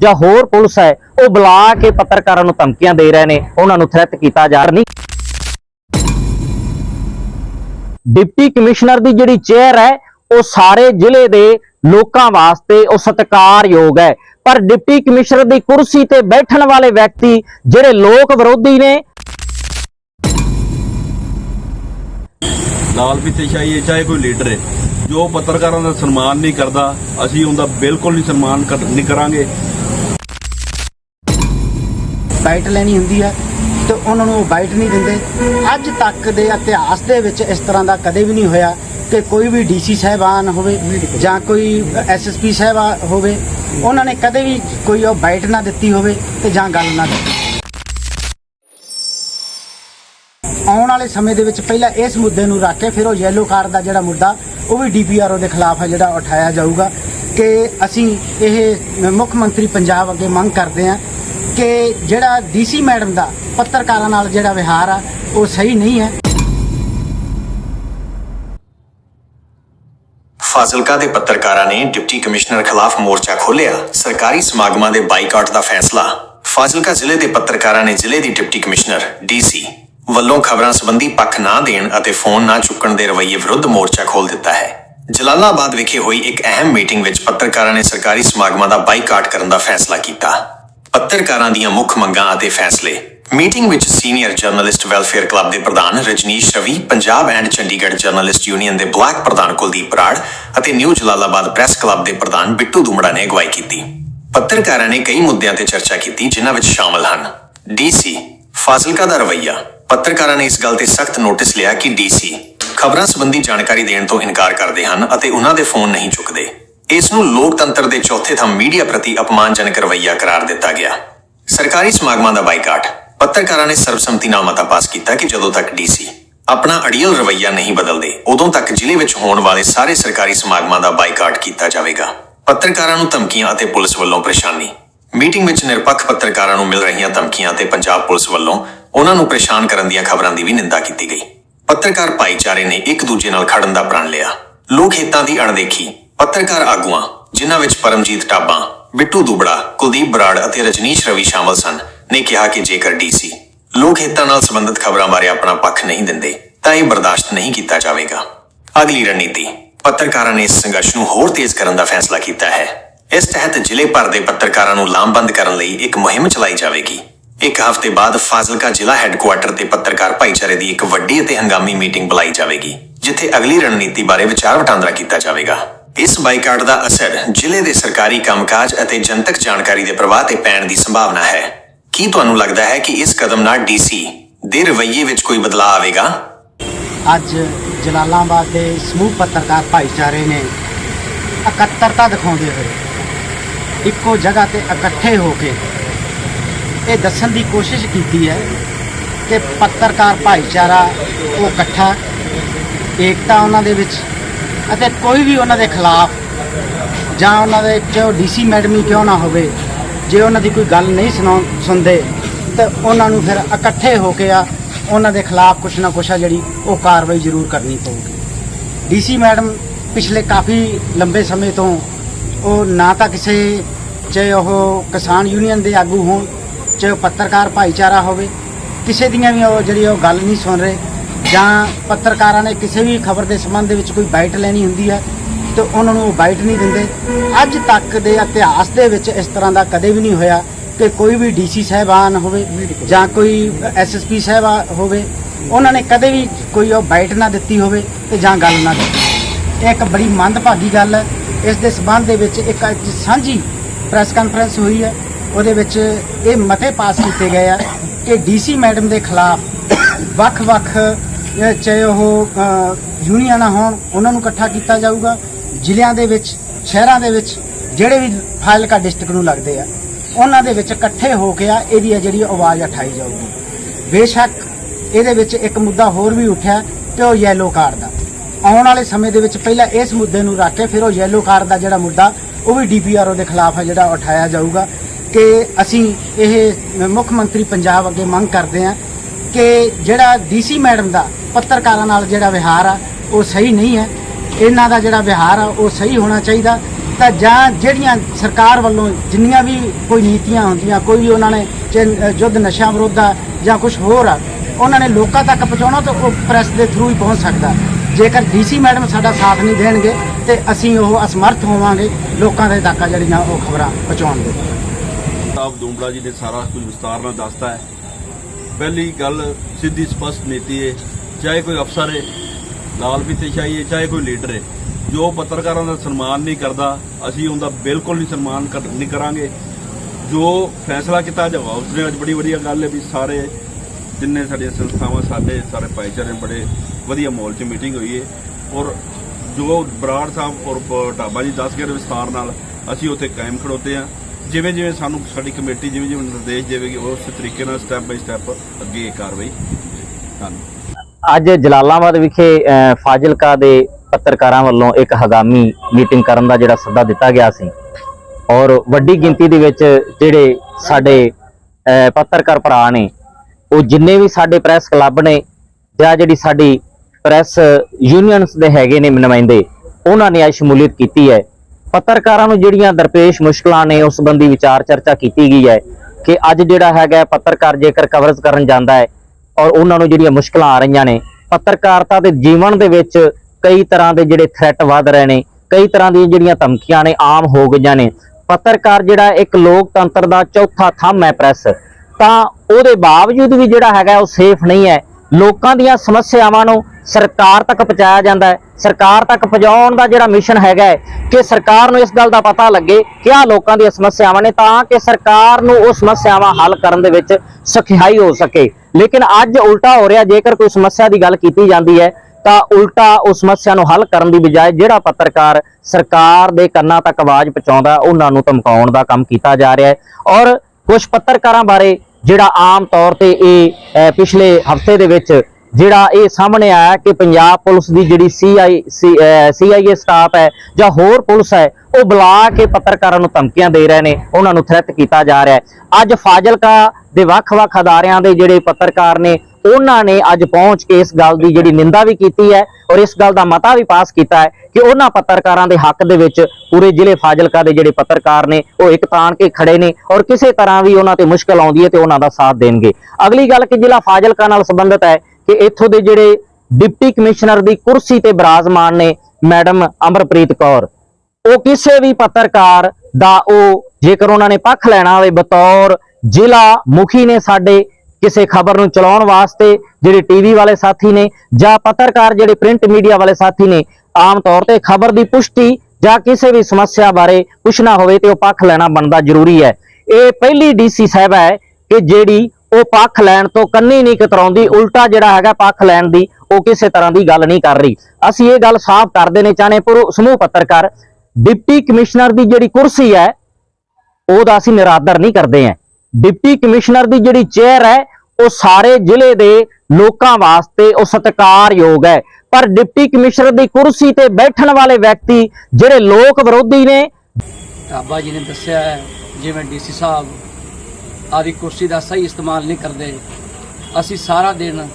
ਜਾਂ ਹੋਰ ਪੁਲਿਸ ਹੈ, ਉਹ ਬੁਲਾ ਕੇ ਪੱਤਰਕਾਰਾਂ ਨੂੰ ਧਮਕੀਆਂ ਦੇ ਰਹੇ ਨੇ, ਉਹਨਾਂ ਨੂੰ ਥ੍ਰੈਟ ਕੀਤਾ ਜਾ ਰਿਹਾ। ਡਿਪਟੀ ਕਮਿਸ਼ਨਰ ਦੀ ਜਿਹੜੀ ਚੇਅਰ ਹੈ, ਉਹ ਸਾਰੇ ਜ਼ਿਲ੍ਹੇ ਦੇ ਲੋਕਾਂ ਵਾਸਤੇ ਉਹ ਸਤਿਕਾਰਯੋਗ ਹੈ। ਪਰ ਡਿਪਟੀ ਕਮਿਸ਼ਨਰ ਦੀ ਕੁਰਸੀ ਤੇ ਬੈਠਣ ਵਾਲੇ ਵਿਅਕਤੀ ਜਿਹੜੇ ਲੋਕ ਵਿਰੋਧੀ ਨੇ ਲਾਲ ਫਿੱਤੇਸ਼ਾਹੀ ਹੈ, ਚਾਹੇ ਕੋਈ ਲੀਡਰ ਹੈ, ਜੋ ਪੱਤਰਕਾਰਾਂ ਦਾ ਸਨਮਾਨ ਨਹੀਂ ਕਰਦਾ, ਅਸੀਂ ਉਹਦਾ ਬਿਲਕੁਲ ਨਹੀਂ ਸਨਮਾਨ ਕਰ- ਨਹੀਂ ਕਰਾਂਗੇ। ਬਾਈਟ ਲੈਣੀ ਹੁੰਦੀ ਹੈ ਤੇ ਉਹਨਾਂ ਨੂੰ ਉਹ ਬਾਈਟ ਨਹੀਂ ਦਿੰਦੇ। ਅੱਜ ਤੱਕ ਦੇ ਇਤਿਹਾਸ ਦੇ ਵਿੱਚ ਇਸ ਤਰ੍ਹਾਂ ਦਾ ਕਦੇ ਵੀ ਨਹੀਂ ਹੋਇਆ ਕਿ ਕੋਈ ਵੀ ਡੀਸੀ ਸਾਹਿਬਾਨ ਹੋਵੇ ਜਾਂ ਕੋਈ ਐਸਐਸਪੀ ਸਾਹਿਬਾ ਹੋਵੇ, ਉਹਨਾਂ ਨੇ ਕਦੇ ਵੀ ਕੋਈ ਉਹ ਬਾਈਟ ਨਾ ਦਿੱਤੀ ਹੋਵੇ ਤੇ ਜਾਂ ਗੱਲ ਨਾ ਕੀਤੀ ਆਉਣ ਵਾਲੇ ਸਮੇਂ ਦੇ ਵਿੱਚ ਪਹਿਲਾਂ ਇਸ ਮੁੱਦੇ ਨੂੰ ਰੱਖ ਕੇ ਫਿਰ ਉਹ ਯੈਲੋ ਕਾਰਡ ਦਾ ਜਿਹੜਾ ਮੁੱਦਾ, ਉਹ ਵੀ ਡੀਪੀਆਰਓ ਦੇ ਖਿਲਾਫ ਹੈ ਜਿਹੜਾ ਉਠਾਇਆ ਜਾਊਗਾ ਕਿ ਅਸੀਂ ਇਹ ਮੁੱਖ ਮੰਤਰੀ ਪੰਜਾਬ ਅੱਗੇ ਮੰਗ ਕਰਦੇ ਹਾਂ ਕਿ ਜਿਹੜਾ ਡੀਸੀ ਮੈਡਮ ਦਾ ਪੱਤਰਕਾਰਾਂ ਨਾਲ ਜਿਹੜਾ ਵਿਹਾਰ ਆ, ਉਹ ਸਹੀ ਨਹੀਂ ਹੈ। ਫਾਜ਼ਿਲਕਾ ਦੇ ਪੱਤਰਕਾਰਾਂ ਨੇ ਡਿਪਟੀ ਕਮਿਸ਼ਨਰ ਖਿਲਾਫ ਮੋਰਚਾ ਖੋਲ੍ਹਿਆ। ਸਰਕਾਰੀ ਸਮਾਗਮਾਂ ਦੇ ਬਾਈਕਾਟ ਦਾ ਫੈਸਲਾ। ਫਾਜ਼ਿਲਕਾ ਜ਼ਿਲ੍ਹੇ ਦੇ ਪੱਤਰਕਾਰਾਂ ਨੇ ਜ਼ਿਲ੍ਹੇ ਦੀ ਡਿਪਟੀ ਕਮਿਸ਼ਨਰ ਡੀਸੀ ਵੱਲੋਂ ਖਬਰਾਂ ਸੰਬੰਧੀ ਪੱਖ ਨਾ ਦੇਣ ਅਤੇ ਫੋਨ ਨਾ ਚੁੱਕਣ ਦੇ ਰਵੱਈਏ ਵਿਰੁੱਧ ਮੋਰਚਾ ਖੋਲ੍ਹ ਦਿੱਤਾ ਹੈ। ਜਲਾਲਾਬਾਦ ਵਿਖੇ ਹੋਈ ਇੱਕ ਅਹਿਮ ਮੀਟਿੰਗ ਵਿੱਚ ਪੱਤਰਕਾਰਾਂ ਨੇ ਸਰਕਾਰੀ ਸਮਾਗਮਾਂ ਦਾ ਬਾਈਕਾਟ ਕਰਨ ਦਾ ਫੈਸਲਾ ਕੀਤਾ। ਪੱਤਰਕਾਰਾਂ ਦੀਆਂ ਮੁੱਖ ਮੰਗਾਂ ਅਤੇ ਫੈਸਲੇ। ਮੀਟਿੰਗ ਵਿੱਚ ਸੀਨੀਅਰ ਜਰਨਲਿਸਟ ਵੈਲਫੇਅਰ ਕਲੱਬ ਦੇ ਪ੍ਰਧਾਨ Rajneesh Ravi, Punjab and Chandigarh journalist union ਦੇ ਬਲਾਕ ਪ੍ਰਧਾਨ ਕੁਲਦੀਪ ਬਰਾੜ ਅਤੇ ਨਿਊ ਜਲਾਲਾਬਾਦ ਪ੍ਰੈਸ ਕਲੱਬ ਦੇ ਪ੍ਰਧਾਨ ਬਿੱਟੂ ਦੁਮੜਾ ਨੇ ਅਗਵਾਈ ਕੀਤੀ। ਪੱਤਰਕਾਰਾਂ ਨੇ ਕਈ ਮੁੱਦਿਆਂ ਤੇ ਚਰਚਾ ਕੀਤੀ, ਜਿਨ੍ਹਾਂ ਵਿੱਚ ਸ਼ਾਮਲ ਹਨ। ਡੀਸੀ ਫਾਜ਼ਿਲਕਾ ਦਾ ਰਵੱਈਆ। ਪੱਤਰਕਾਰਾਂ ਨੇ ਇਸ ਗੱਲ ਤੇ ਸਖਤ ਨੋਟਿਸ ਲਿਆ ਕਿ ਡੀਸੀ ਖਬਰਾਂ ਸੰਬੰਧੀ ਜਾਣਕਾਰੀ ਦੇਣ ਤੋਂ ਇਨਕਾਰ ਕਰਦੇ ਹਨ ਅਤੇ ਉਹਨਾਂ ਦੇ ਫੋਨ ਨਹੀਂ ਚੁੱਕਦੇ। ਇਸ ਨੂੰ ਲੋਕਤੰਤਰ ਦੇ ਚੌਥੇ ਥੰਮ ਮੀਡੀਆ ਪ੍ਰਤੀ ਅਪਮਾਨਜਨਕ ਰਵੱਈਆ ਕਰਾਰ ਦਿੱਤਾ ਗਿਆ। ਸਰਕਾਰੀ ਸਮਾਗਮਾਂ ਦਾ ਬਾਈਕਾਟ। ਪੱਤਰਕਾਰਾਂ ਨੇ ਸਰਬਸੰਮਤੀ ਨਾਲ ਮਤਾ ਪਾਸ ਕੀਤਾ ਕਿ ਜਦੋਂ ਤੱਕ ਡੀਸੀ ਆਪਣਾ ਅੜੀਅਲ ਰਵੱਈਆ ਨਹੀਂ ਬਦਲਦੇ, ਉਦੋਂ ਤੱਕ ਜ਼ਿਲ੍ਹੇ ਵਿੱਚ ਹੋਣ ਵਾਲੇ ਸਾਰੇ ਸਰਕਾਰੀ ਸਮਾਗਮਾਂ ਦਾ ਬਾਈਕਾਟ ਕੀਤਾ ਜਾਵੇਗਾ। ਪੱਤਰਕਾਰਾਂ ਨੂੰ ਧਮਕੀਆਂ ਅਤੇ ਪੁਲਿਸ ਵੱਲੋਂ ਪਰੇਸ਼ਾਨੀ। ਮੀਟਿੰਗ ਵਿੱਚ ਨਿਰਪੱਖ ਪੱਤਰਕਾਰਾਂ ਨੂੰ ਮਿਲ ਰਹੀਆਂ ਧਮਕੀਆਂ ਤੇ ਪੰਜਾਬ ਪੁਲਿਸ ਵੱਲੋਂ ਉਹਨਾਂ ਨੂੰ ਪਰੇਸ਼ਾਨ ਕਰਨ ਦੀਆਂ ਖਬਰਾਂ ਦੀ ਵੀ ਨਿੰਦਾ ਕੀਤੀ ਗਈ। ਪੱਤਰਕਾਰ ਭਾਈਚਾਰੇ ਨੇ ਇੱਕ ਦੂਜੇ ਨਾਲ ਖੜਨ ਦਾ ਪ੍ਰਣ ਲਿਆ। ਲੋਕ ਹਿੱਤਾਂ ਦੀ ਅਣਦੇਖੀ। ਪੱਤਰਕਾਰ ਆਗੂਆਂ, ਜਿਨ੍ਹਾਂ ਵਿੱਚ ਪਰਮਜੀਤ ਟਾਬਾ, ਬਿੱਟੂ ਦੁਬੜਾ, ਕੁਲਦੀਪ ਬਰਾੜ ਅਤੇ ਰਜਨੀਸ਼ ਰਵੀ ਸ਼ਾਮਲ ਸਨ, ਨੇ ਕਿਹਾ ਕਿ ਜੇਕਰ ਡੀਸੀ ਲੋਕ ਹਿੱਤਾਂ ਨਾਲ ਸੰਬੰਧਿਤ ਖਬਰਾਂ ਬਾਰੇ ਆਪਣਾ ਪੱਖ ਨਹੀਂ ਦਿੰਦੇ, ਤਾਂ ਇਹ ਬਰਦਾਸ਼ਤ ਨਹੀਂ ਕੀਤਾ ਜਾਵੇਗਾ। ਅਗਲੀ ਰਣਨੀਤੀ, ਪੱਤਰਕਾਰਾਂ ਨੇ ਇਸ ਸੰਘਰਸ਼ ਨੂੰ ਹੋਰ ਤੇਜ਼ ਕਰਨ ਦਾ ਫੈਸਲਾ ਕੀਤਾ ਹੈ। ਇਸ ਤਹਿਤ ਜ਼ਿਲ੍ਹੇ ਭਰ ਦੇ ਪੱਤਰਕਾਰਾਂ ਨੂੰ ਲਾਮਬੰਦ ਕਰਨ ਲਈ ਇੱਕ ਮੁਹਿੰਮ ਚਲਾਈ ਜਾਵੇਗੀ। ਇੱਕ ਹਫ਼ਤੇ ਬਾਅਦ ਫਾਜ਼ਿਲਕਾ ਜ਼ਿਲ੍ਹਾ ਹੈੱਡਕੁਆਰਟਰ ਤੇ ਪੱਤਰਕਾਰ ਭਾਈਚਾਰੇ ਦੀ ਇੱਕ ਵੱਡੀ ਅਤੇ ਹੰਗਾਮੀ ਮੀਟਿੰਗ ਬੁਲਾਈ ਜਾਵੇਗੀ, ਜਿੱਥੇ ਅਗਲੀ ਰਣਨੀਤੀ ਬਾਰੇ ਵਿਚਾਰ ਵਟਾਂਦਰਾ ਕੀਤਾ ਜਾਵੇਗਾ। ਇਸ ਬਾਈਕਾਟ ਦਾ ਅਸਰ ਜ਼ਿਲ੍ਹੇ ਦੇ ਸਰਕਾਰੀ ਕੰਮਕਾਜ ਅਤੇ ਜਨਤਕ ਜਾਣਕਾਰੀ ਦੇ ਪ੍ਰਵਾਹ ਤੇ ਪੈਣ ਦੀ ਸੰਭਾਵਨਾ ਹੈ। ਕੀ ਤੁਹਾਨੂੰ ਲੱਗਦਾ ਹੈ ਕਿ ਇਸ ਕਦਮ ਨਾਲ ਡੀਸੀ ਦੇ ਰਵੱਈਏ ਵਿੱਚ ਕੋਈ ਬਦਲਾਅ ਆਵੇਗਾ? ਅੱਜ ਜਲਾਲਾਬਾਦ ਦੇ ਸਮੂਹ ਪੱਤਰਕਾਰ ਭਾਈਚਾਰੇ ਨੇ ਇਕੱਤਰਤਾ ਦਿਖਾਉਂਦੇ ਹੋਏ ਇੱਕੋ ਜਗ੍ਹਾ ਤੇ ਇਕੱਠੇ ਹੋ ਕੇ ਇਹ ਦੱਸਣ ਦੀ ਕੋਸ਼ਿਸ਼ ਕੀਤੀ ਹੈ ਕਿ ਪੱਤਰਕਾਰ ਭਾਈਚਾਰਾ ਉਹ ਇਕੱਠਾ, ਏਕਤਾ ਉਹਨਾਂ ਦੇ ਵਿੱਚ ਅਤੇ ਕੋਈ ਵੀ ਉਹਨਾਂ ਦੇ ਖਿਲਾਫ ਜਾਂ ਉਹਨਾਂ ਦੇ ਜੋ ਡੀਸੀ ਮੈਡਮ ਹੀ ਕਿਉਂ ਨਾ ਹੋਵੇ, ਜੇ ਉਹਨਾਂ ਦੀ ਕੋਈ ਗੱਲ ਨਹੀਂ ਸੁਣਾਉ ਸੁਣਦੇ, ਤੇ ਉਹਨਾਂ ਨੂੰ ਫਿਰ ਇਕੱਠੇ ਹੋ ਕੇ ਆ ਉਹਨਾਂ ਦੇ ਖਿਲਾਫ ਕੁਛ ਨਾ ਕੁਛ ਆ ਜਿਹੜੀ ਉਹ ਕਾਰਵਾਈ ਜ਼ਰੂਰ ਕਰਨੀ ਪਊਗੀ। ਡੀਸੀ ਮੈਡਮ ਪਿਛਲੇ ਕਾਫੀ ਲੰਬੇ ਸਮੇਂ ਤੋਂ ਉਹ ਨਾ ਤਾਂ ਕਿਸੇ ਚਾਹੇ ਉਹ ਕਿਸਾਨ ਯੂਨੀਅਨ ਦੇ ਆਗੂ ਹੋਣ ਚਾਹੇ ਉਹ ਪੱਤਰਕਾਰ ਭਾਈਚਾਰਾ ਹੋਵੇ, ਕਿਸੇ ਦੀਆਂ ਵੀ ਉਹ ਜਿਹੜੀ ਉਹ ਗੱਲ ਨਹੀਂ ਸੁਣ ਰਹੇ ਜਾਂ ਪੱਤਰਕਾਰਾਂ ਨੇ ਕਿਸੇ ਵੀ ਖਬਰ ਦੇ ਸੰਬੰਧ ਦੇ ਵਿੱਚ ਕੋਈ ਬਾਈਟ ਲੈਣੀ ਹੁੰਦੀ ਹੈ, ਤੇ ਉਹਨਾਂ ਨੂੰ ਉਹ ਬਾਈਟ ਨਹੀਂ ਦਿੰਦੇ। ਅੱਜ ਤੱਕ ਦੇ ਇਤਿਹਾਸ ਦੇ ਵਿੱਚ ਇਸ ਤਰ੍ਹਾਂ ਦਾ ਕਦੇ ਵੀ ਨਹੀਂ ਹੋਇਆ ਕਿ ਕੋਈ ਵੀ ਡੀਸੀ ਸਾਹਿਬਾਨ ਹੋਵੇ ਜਾਂ ਕੋਈ ਐਸਐਸਪੀ ਸਾਹਿਬਾ ਹੋਵੇ, ਉਹਨਾਂ ਨੇ ਕਦੇ ਵੀ ਕੋਈ ਉਹ ਬਾਈਟ ਨਾ ਦਿੱਤੀ ਹੋਵੇ ਤੇ ਜਾਂ ਗੱਲ ਨਾ ਕੀਤੀ ਇਹ ਇੱਕ ਬੜੀ ਮੰਦਭਾਗੀ ਗੱਲ ਹੈ। ਇਸ ਦੇ ਸਬੰਧ ਦੇ ਵਿੱਚ ਇੱਕ ਅੱਜ ਸਾਂਝੀ ਪ੍ਰੈਸ ਕਾਨਫਰੰਸ ਹੋਈ ਹੈ। ਉਹਦੇ ਵਿੱਚ ਇਹ ਮਤੇ ਪਾਸ ਕੀਤੇ ਗਏ ਆ ਕਿ ਡੀਸੀ ਮੈਡਮ ਦੇ ਖਿਲਾਫ ਵੱਖ-ਵੱਖ ਚਾਹੇ ਉਹ ਯੂਨੀਅਨਾਂ ਹੋਣ, ਉਹਨਾਂ ਨੂੰ ਇਕੱਠਾ ਕੀਤਾ ਜਾਊਗਾ। ਜ਼ਿਲ੍ਹਿਆਂ ਦੇ ਵਿੱਚ, ਸ਼ਹਿਰਾਂ ਦੇ ਵਿੱਚ ਜਿਹੜੇ ਵੀ ਫਾਜ਼ਿਲਕਾ ਡਿਸਟ੍ਰਿਕਟ ਨੂੰ ਲੱਗਦੇ ਆ, ਉਹਨਾਂ ਦੇ ਵਿੱਚ ਇਕੱਠੇ ਹੋ ਕੇ ਆ, ਇਹਦੀ ਆ ਜਿਹੜੀ ਆਵਾਜ਼ ਉਠਾਈ ਜਾਊਗੀ। ਬੇਸ਼ੱਕ ਇਹਦੇ ਵਿੱਚ ਇੱਕ ਮੁੱਦਾ ਹੋਰ ਵੀ ਉੱਠਿਆ, ਤੇ ਉਹ ਯੈਲੋ ਕਾਰਡ ਦਾ। ਆਉਣ ਵਾਲੇ ਸਮੇਂ ਦੇ ਵਿੱਚ ਪਹਿਲਾਂ ਇਸ ਮੁੱਦੇ ਨੂੰ ਰੱਖ ਕੇ ਫਿਰ ਉਹ ਯੈਲੋ ਕਾਰਡ ਦਾ ਜਿਹੜਾ ਮੁੱਦਾ, ਉਹ ਵੀ ਡੀਪੀਆਰਓ ਦੇ ਖਿਲਾਫ ਹੈ ਜਿਹੜਾ ਉਠਾਇਆ ਜਾਊਗਾ ਕਿ ਅਸੀਂ ਇਹ ਮੁੱਖ ਮੰਤਰੀ ਪੰਜਾਬ ਅੱਗੇ ਮੰਗ ਕਰਦੇ ਹਾਂ ਕਿ ਜਿਹੜਾ ਡੀਸੀ ਮੈਡਮ ਦਾ ਪੱਤਰਕਾਰਾਂ ਨਾਲ ਜਿਹੜਾ ਵਿਹਾਰ ਆ, ਉਹ ਸਹੀ ਨਹੀਂ ਹੈ। ਇਹਨਾਂ ਦਾ ਜਿਹੜਾ ਵਿਹਾਰ ਆ, ਉਹ ਸਹੀ ਹੋਣਾ ਚਾਹੀਦਾ। ਤਾਂ ਜਾਂ ਜਿਹੜੀਆਂ ਸਰਕਾਰ ਵੱਲੋਂ ਜਿੰਨੀਆਂ ਵੀ ਕੋਈ ਨੀਤੀਆਂ ਹੁੰਦੀਆਂ, ਕੋਈ ਵੀ ਉਹਨਾਂ ਨੇ ਚਾਹੇ ਯੁੱਧ ਨਸ਼ਾ ਵਿਰੁੱਧ ਆ ਜਾਂ ਕੁਝ ਹੋਰ ਆ, ਉਹਨਾਂ ਨੇ ਲੋਕਾਂ ਤੱਕ ਪਹੁੰਚਾਉਣਾ ਤਾਂ ਉਹ ਪ੍ਰੈਸ ਦੇ ਥਰੂ ਹੀ ਪਹੁੰਚ ਸਕਦਾ। ਜੇਕਰ ਡੀਸੀ ਮੈਡਮ ਸਾਡਾ ਸਾਥ ਨਹੀਂ ਦੇਣਗੇ, ਤੇ ਅਸੀਂ ਉਹ ਅਸਮਰਥ ਹੋਵਾਂਗੇ ਲੋਕਾਂ ਦੇ ਤੱਕ ਆ ਜਿਹੜੀਆਂ ਉਹ ਖਬਰਾਂ ਪਹੁੰਚਾਉਣ ਦੇ ਸਾਹਿਬ ਦੂੰਬੜਾ ਜੀ ਨੇ ਸਾਰਾ ਕੁਝ ਵਿਸਤਾਰ ਨਾਲ ਦੱਸਤਾ ਹੈ। ਪਹਿਲੀ ਗੱਲ ਸਿੱਧੀ ਸਪਸ਼ਟ ਨੀਤੀ ਹੈ ਚਾਹੇ ਕੋਈ ਅਫਸਰ ਹੈ ਲਾਲ ਫੀਤੇਸ਼ਾਹੀ ਹੈ ਚਾਹੇ ਕੋਈ ਲੀਡਰ ਹੈ ਜੋ ਪੱਤਰਕਾਰਾਂ ਦਾ ਸਨਮਾਨ ਨਹੀਂ ਕਰਦਾ, ਅਸੀਂ ਉਹਦਾ ਬਿਲਕੁਲ ਨਹੀਂ ਸਨਮਾਨ ਨਹੀਂ ਕਰਾਂਗੇ। ਜੋ ਫੈਸਲਾ ਕੀਤਾ ਜਾਵਾ ਉਸ ਨੇ ਅੱਜ ਬੜੀ ਵਧੀਆ ਗੱਲ ਹੈ ਵੀ ਸਾਰੇ ਜਿੰਨੇ ਸਾਡੀਆਂ ਸੰਸਥਾਵਾਂ, ਸਾਡੇ ਸਾਰੇ ਭਾਈਚਾਰੇ ਬੜੇ ਵਧੀਆ ਮਾਹੌਲ 'ਚ ਮੀਟਿੰਗ ਹੋਈ ਹੈ ਔਰ ਜੋ ਬਰਾੜ ਸਾਹਿਬ ਔਰ ਢਾਬਾ ਜੀ ਦੱਸ ਗਏ ਨੇ ਵਿਸਤਾਰ ਨਾਲ, ਅਸੀਂ ਉੱਥੇ ਕਾਇਮ ਖੜੋਤੇ ਹਾਂ ਜਿਵੇਂ ਜਿਵੇਂ ਸਾਨੂੰ ਸਾਡੀ ਕਮੇਟੀ ਜਿਵੇਂ ਜਿਵੇਂ ਨਿਰਦੇਸ਼ ਦੇਵੇਗੀ, ਉਸ ਤਰੀਕੇ ਨਾਲ ਸਟੈਪ ਬਾਈ ਸਟੈਪ ਅੱਗੇ ਇਹ ਕਾਰਵਾਈ ਧੰਨਵਾਦ। ਅੱਜ ਜਲਾਲਾਬਾਦ ਵਿਖੇ ਫਾਜ਼ਿਲਕਾ ਦੇ ਪੱਤਰਕਾਰਾਂ ਵੱਲੋਂ ਇੱਕ ਹਗਾਮੀ ਮੀਟਿੰਗ ਕਰਨ ਦਾ ਜਿਹੜਾ ਸੱਦਾ ਦਿੱਤਾ ਗਿਆ ਸੀ। ਔਰ ਵੱਡੀ ਗਿਣਤੀ ਦੇ ਵਿੱਚ ਜਿਹੜੇ ਸਾਡੇ ਪੱਤਰਕਾਰ ਭਰਾ ਨੇ, ਉਹ ਜਿੰਨੇ ਵੀ ਸਾਡੇ ਪ੍ਰੈਸ ਕਲੱਬ ਨੇ ਜਾਂ ਜਿਹੜੀ ਸਾਡੀ ਪ੍ਰੈਸ ਯੂਨੀਅਨਸ ਦੇ ਹੈਗੇ ਨੇ ਨੁਮਾਇੰਦੇ, ਉਹਨਾਂ ਨੇ ਅੱਜ ਸ਼ਮੂਲੀਅਤ ਕੀਤੀ ਹੈ। ਪੱਤਰਕਾਰਾਂ ਨੂੰ ਜਿਹੜੀਆਂ ਦਰਪੇਸ਼ ਮੁਸ਼ਕਲਾਂ ਨੇ, ਉਸ ਸੰਬੰਧੀ ਵਿਚਾਰ ਚਰਚਾ ਕੀਤੀ ਗਈ ਹੈ ਕਿ ਅੱਜ ਜਿਹੜਾ ਹੈਗਾ ਪੱਤਰਕਾਰ ਜੇਕਰ ਕਵਰੇਜ ਕਰਨ ਜਾਂਦਾ ਹੈ ਔਰ ਉਹਨਾਂ ਨੂੰ ਜਿਹੜੀਆਂ ਮੁਸ਼ਕਲਾਂ ਆ ਰਹੀਆਂ ਨੇ, ਪੱਤਰਕਾਰਤਾ ਦੇ ਜੀਵਨ ਦੇ ਵਿੱਚ ਕਈ ਤਰ੍ਹਾਂ ਦੇ ਜਿਹੜੇ ਥ੍ਰੈਟ ਵੱਧ ਰਹੇ ਨੇ, ਕਈ ਤਰ੍ਹਾਂ ਦੀਆਂ ਜਿਹੜੀਆਂ ਧਮਕੀਆਂ ਨੇ ਆਮ ਹੋ ਗਈਆਂ ਨੇ। ਪੱਤਰਕਾਰ ਜਿਹੜਾ ਇੱਕ ਲੋਕਤੰਤਰ ਦਾ ਚੌਥਾ ਥੰਮ ਹੈ ਪ੍ਰੈਸ ਤਾਂ ਉਹਦੇ ਬਾਵਜੂਦ ਵੀ ਜਿਹੜਾ ਹੈਗਾ ਉਹ ਸੇਫ ਨਹੀਂ ਹੈ। ਲੋਕਾਂ ਦੀਆਂ ਸਮੱਸਿਆਵਾਂ ਨੂੰ ਸਰਕਾਰ ਤੱਕ ਪਹੁੰਚਾਇਆ ਜਾਂਦਾ ਹੈ। ਸਰਕਾਰ ਤੱਕ ਪਹੁੰਚਾਉਣ ਦਾ ਜਿਹੜਾ ਮਿਸ਼ਨ ਹੈਗਾ ਹੈ ਕਿ ਸਰਕਾਰ ਨੂੰ ਇਸ ਗੱਲ ਦਾ ਪਤਾ ਲੱਗੇ ਕਿ ਆ ਲੋਕਾਂ ਦੀਆਂ ਸਮੱਸਿਆਵਾਂ ਨੇ ਤਾਂ ਕਿ ਸਰਕਾਰ ਨੂੰ ਉਹ ਸਮੱਸਿਆਵਾਂ ਹੱਲ ਕਰਨ ਦੇ ਵਿੱਚ ਸਖਿਆਈ ਹੋ ਸਕੇ। ਲੇਕਿਨ ਅੱਜ ਉਲਟਾ ਹੋ ਰਿਹਾ, ਜੇਕਰ ਕੋਈ ਸਮੱਸਿਆ ਦੀ ਗੱਲ ਕੀਤੀ ਜਾਂਦੀ ਹੈ, ਤਾਂ ਉਲਟਾ ਉਸ ਸਮੱਸਿਆ ਨੂੰ ਹੱਲ ਕਰਨ ਦੀ ਬਜਾਏ ਜਿਹੜਾ ਪੱਤਰਕਾਰ ਸਰਕਾਰ ਦੇ ਕੰਨਾਂ ਤੱਕ ਆਵਾਜ਼ ਪਹੁੰਚਾਉਂਦਾ, ਉਹਨਾਂ ਨੂੰ ਧਮਕਾਉਣ ਦਾ ਕੰਮ ਕੀਤਾ ਜਾ ਰਿਹਾ ਹੈ। ਔਰ ਕੁਝ ਪੱਤਰਕਾਰਾਂ ਬਾਰੇ ਜਿਹੜਾ ਆਮ ਤੌਰ ਤੇ ਇਹ ਪਿਛਲੇ ਹਫ਼ਤੇ ਦੇ ਵਿੱਚ ਜਿਹੜਾ ਇਹ ਸਾਹਮਣੇ ਆਇਆ ਕਿ ਪੰਜਾਬ ਪੁਲਿਸ ਦੀ ਜਿਹੜੀ ਸੀਆਈ ਸੀਆਈਏ ਸਟਾਫ ਹੈ ਜਾਂ ਹੋਰ ਪੁਲਿਸ ਹੈ, ਉਹ ਬੁਲਾ ਕੇ ਪੱਤਰਕਾਰਾਂ ਨੂੰ ਧਮਕੀਆਂ ਦੇ ਰਹੇ ਨੇ, ਉਹਨਾਂ ਨੂੰ ਥ੍ਰੈਟ ਕੀਤਾ ਜਾ ਰਿਹਾ ਹੈ। ਅੱਜ ਫਾਜ਼ਿਲਕਾ ਦੇ ਵੱਖ-ਵੱਖ ਅਦਾਰਿਆਂ ਦੇ ਜਿਹੜੇ ਪੱਤਰਕਾਰ ਨੇ ਉਹਨਾਂ ਨੇ ਅੱਜ ਪਹੁੰਚ ਕੇ ਇਸ ਗੱਲ ਦੀ ਜਿਹੜੀ ਨਿੰਦਾ ਵੀ ਕੀਤੀ ਹੈ ਔਰ ਇਸ ਗੱਲ ਦਾ ਮਤਾ ਵੀ ਪਾਸ ਕੀਤਾ ਹੈ ਕਿ ਉਹਨਾਂ ਪੱਤਰਕਾਰਾਂ ਦੇ ਹੱਕ ਦੇ ਵਿੱਚ ਪੂਰੇ ਜ਼ਿਲ੍ਹੇ ਫਾਜ਼ਿਲਕਾ ਦੇ ਜਿਹੜੇ ਪੱਤਰਕਾਰ ਨੇ, ਉਹ ਇੱਕ ਤਾਣ ਕੇ ਖੜੇ ਨੇ ਔਰ ਕਿਸੇ ਤਰ੍ਹਾਂ ਵੀ ਉਹਨਾਂ ਤੇ ਮੁਸ਼ਕਲ ਆਉਂਦੀ ਹੈ ਤੇ ਉਹਨਾਂ ਦਾ ਸਾਥ ਦੇਣਗੇ। ਅਗਲੀ ਗੱਲ ਕਿ ਜ਼ਿਲ੍ਹਾ ਫਾਜ਼ਿਲਕਾ ਨਾਲ ਸੰਬੰਧਿਤ ਹੈ ਕਿ ਇੱਥੋਂ ਦੇ ਜਿਹੜੇ ਡਿਪਟੀ ਕਮਿਸ਼ਨਰ ਦੀ ਕੁਰਸੀ ਤੇ ਬਿਰਾਜਮਾਨ ਨੇ ਮੈਡਮ ਅਮਰਪ੍ਰੀਤ ਕੌਰ, ਉਹ ਕਿਸੇ ਵੀ ਪੱਤਰਕਾਰ ਦਾ ਉਹ ਜੇਕਰ ਉਹਨਾਂ ਨੇ ਪੱਖ ਲੈਣਾ ਹੋਵੇ ਬਤੌਰ ਜ਼ਿਲ੍ਹਾ ਮੁਖੀ ਨੇ ਸਾਡੇ ਕਿਸੇ ਖਬਰ ਨੂੰ ਚਲਾਉਣ ਵਾਸਤੇ ਜਿਹੜੇ ਟੀਵੀ ਵਾਲੇ ਸਾਥੀ ਨੇ ਜਾਂ ਪੱਤਰਕਾਰ ਜਿਹੜੇ ਪ੍ਰਿੰਟ ਮੀਡੀਆ ਵਾਲੇ ਸਾਥੀ ਨੇ, ਆਮ ਤੌਰ ਤੇ ਖਬਰ ਦੀ ਪੁਸ਼ਟੀ ਜਾਂ ਕਿਸੇ ਵੀ ਸਮੱਸਿਆ ਬਾਰੇ ਪੁੱਛਣਾ ਹੋਵੇ ਤੇ ਉਹ ਪੱਖ ਲੈਣਾ ਬਣਦਾ ਜ਼ਰੂਰੀ ਹੈ। ਇਹ ਪਹਿਲੀ ਡੀਸੀ ਸਾਹਿਬ ਹੈ ਕਿ ਜਿਹੜੀ ਉਹ ਪੱਖ ਲੈਣ ਤੋਂ ਕੰਨੀ ਨਹੀਂ ਕਤਰਾਉਂਦੀ, ਉਲਟਾ ਜਿਹੜਾ ਹੈਗਾ ਪੱਖ ਲੈਣ ਦੀ ਉਹ ਕਿਸੇ ਤਰ੍ਹਾਂ ਦੀ ਗੱਲ ਨਹੀਂ ਕਰ ਰਹੀ। ਅਸੀਂ ਇਹ ਗੱਲ ਸਾਫ਼ ਕਰਦੇ ਨੇ ਚਾਹਨੇ ਪੁਰ ਸਮੂਹ ਪੱਤਰਕਾਰ। ਡਿਪਟੀ ਕਮਿਸ਼ਨਰ ਦੀ ਜਿਹੜੀ ਕੁਰਸੀ ਹੈ, ਉਹਦਾ ਅਸੀਂ ਨਿਰਾਦਰ ਨਹੀਂ ਕਰਦੇ ਹਾਂ। ਡਿਪਟੀ ਕਮਿਸ਼ਨਰ ਦੀ ਜਿਹੜੀ ਚੇਅਰ ਹੈ, ਉਹ ਸਾਰੇ ਜ਼ਿਲ੍ਹੇ ਦੇ ਲੋਕਾਂ ਵਾਸਤੇ ਉਹ ਸਤਿਕਾਰਯੋਗ ਹੈ। ਪਰ ਡਿਪਟੀ ਕਮਿਸ਼ਨਰ ਦੀ ਕੁਰਸੀ ਤੇ ਬੈਠਣ ਵਾਲੇ ਵਿਅਕਤੀ ਜਿਹੜੇ ਲੋਕ ਵਿਰੋਧੀ ਨੇ, ਢਾਬਾ ਜੀ ਨੇ ਦੱਸਿਆ ਹੈ, ਜਿਵੇਂ ਡੀਸੀ ਸਾਹਿਬ ਆਦੀ ਕੁਰਸੀ ਦਾ ਸਹੀ ਇਸਤੇਮਾਲ ਨਹੀਂ ਕਰਦੇ। ਅਸੀਂ ਸਾਰਾ ਦਿਨ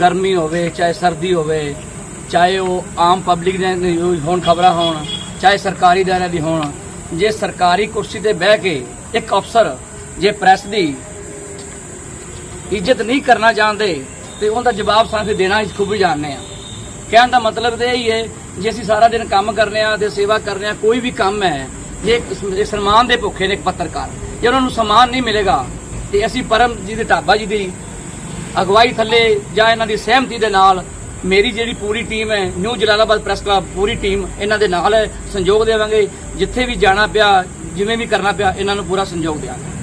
ਗਰਮੀ ਹੋਵੇ, ਚਾਹੇ ਸਰਦੀ ਹੋਵੇ, ਚਾਹੇ ਉਹ ਆਮ ਪਬਲਿਕ ਦੇ ਹੋਣ ਖਬਰਾਂ ਹੋਣ, ਚਾਹੇ ਸਰਕਾਰੀ ਦਾਇਰੇ ਦੀ ਹੋਣ, ਜੇ ਸਰਕਾਰੀ ਕੁਰਸੀ ਤੇ ਬਹਿ ਕੇ ਇੱਕ ਅਫਸਰ ਜੇ ਪ੍ਰੈਸ ਦੀ ਇੱਜ਼ਤ ਨਹੀਂ ਕਰਨਾ ਚਾਹੁੰਦੇ, ਤੇ ਉਹਦਾ ਜਵਾਬ ਸਾਨੂੰ ਦੇਣਾ ਅਸੀਂ ਖੂਬ ਹੀ ਜਾਣਦੇ ਆ ਕਹਿਣ ਦਾ ਮਤਲਬ ਤੇ ਇਹ ਹੀ ਹੈ ਜੇ ਅਸੀਂ ਸਾਰਾ ਦਿਨ ਕੰਮ ਕਰਨੇ ਆ ਤੇ ਸੇਵਾ ਕਰਨੇ ਆ, ਕੋਈ ਵੀ ਕੰਮ ਹੈ, ਜੇ ਸਨਮਾਨ ਦੇ ਭੁੱਖੇ ਨੇ ਇੱਕ ਪੱਤਰਕਾਰ, ਜੇ ਉਹਨਾਂ ਨੂੰ ਸਨਮਾਨ ਨਹੀਂ ਮਿਲੇਗਾ, ਤੇ ਅਸੀਂ ਪਰਮ ਜੀ ਦੇ ਢਾਬਾ ਜੀ ਦੀ ਅਗਵਾਈ ਥੱਲੇ ਜਾਂ ਇਹਨਾਂ ਦੀ ਸਹਿਮਤੀ ਦੇ ਨਾਲ ਮੇਰੀ ਜਿਹੜੀ ਪੂਰੀ ਟੀਮ ਹੈ, ਨਿਊ ਜਲਾਲਾਬਾਦ ਪ੍ਰੈਸ ਕਲੱਬ ਪੂਰੀ ਟੀਮ ਇਹਨਾਂ ਦੇ ਨਾਲ ਸੰਯੋਗ ਦੇਵਾਂਗੇ। ਜਿੱਥੇ ਵੀ ਜਾਣਾ ਪਿਆ, ਜਿਵੇਂ ਵੀ ਕਰਨਾ ਪਿਆ, ਇਹਨਾਂ ਨੂੰ ਪੂਰਾ ਸੰਯੋਗ ਦਿਆਂਗੇ